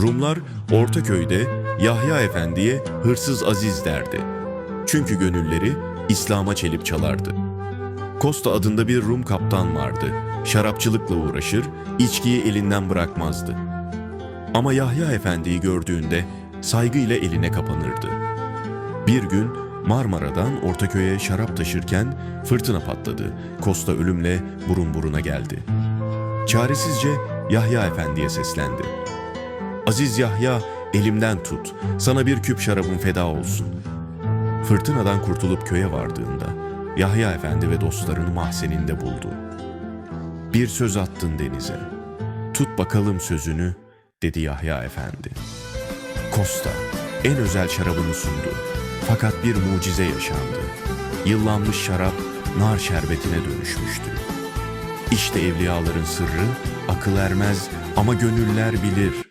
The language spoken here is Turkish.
Rumlar Ortaköy'de Yahya Efendi'ye hırsız Aziz derdi. Çünkü gönülleri İslam'a çelip çalardı. Costa adında bir Rum kaptan vardı. Şarapçılıkla uğraşır, içkiyi elinden bırakmazdı. Ama Yahya Efendi'yi gördüğünde saygıyla eline kapanırdı. Bir gün Marmara'dan Ortaköy'e şarap taşırken fırtına patladı. Costa ölümle burun buruna geldi. Çaresizce Yahya Efendi'ye seslendi. Aziz Yahya elimden tut, sana bir küp şarabım feda olsun. Fırtınadan kurtulup köye vardığında Yahya Efendi ve dostlarını mahzeninde buldu. Bir söz attın denize. Tut bakalım sözünü, dedi Yahya Efendi. Costa en özel şarabını sundu. Fakat bir mucize yaşandı. Yıllanmış şarap nar şerbetine dönüşmüştü. İşte evliyaların sırrı akıl ermez ama gönüller bilir.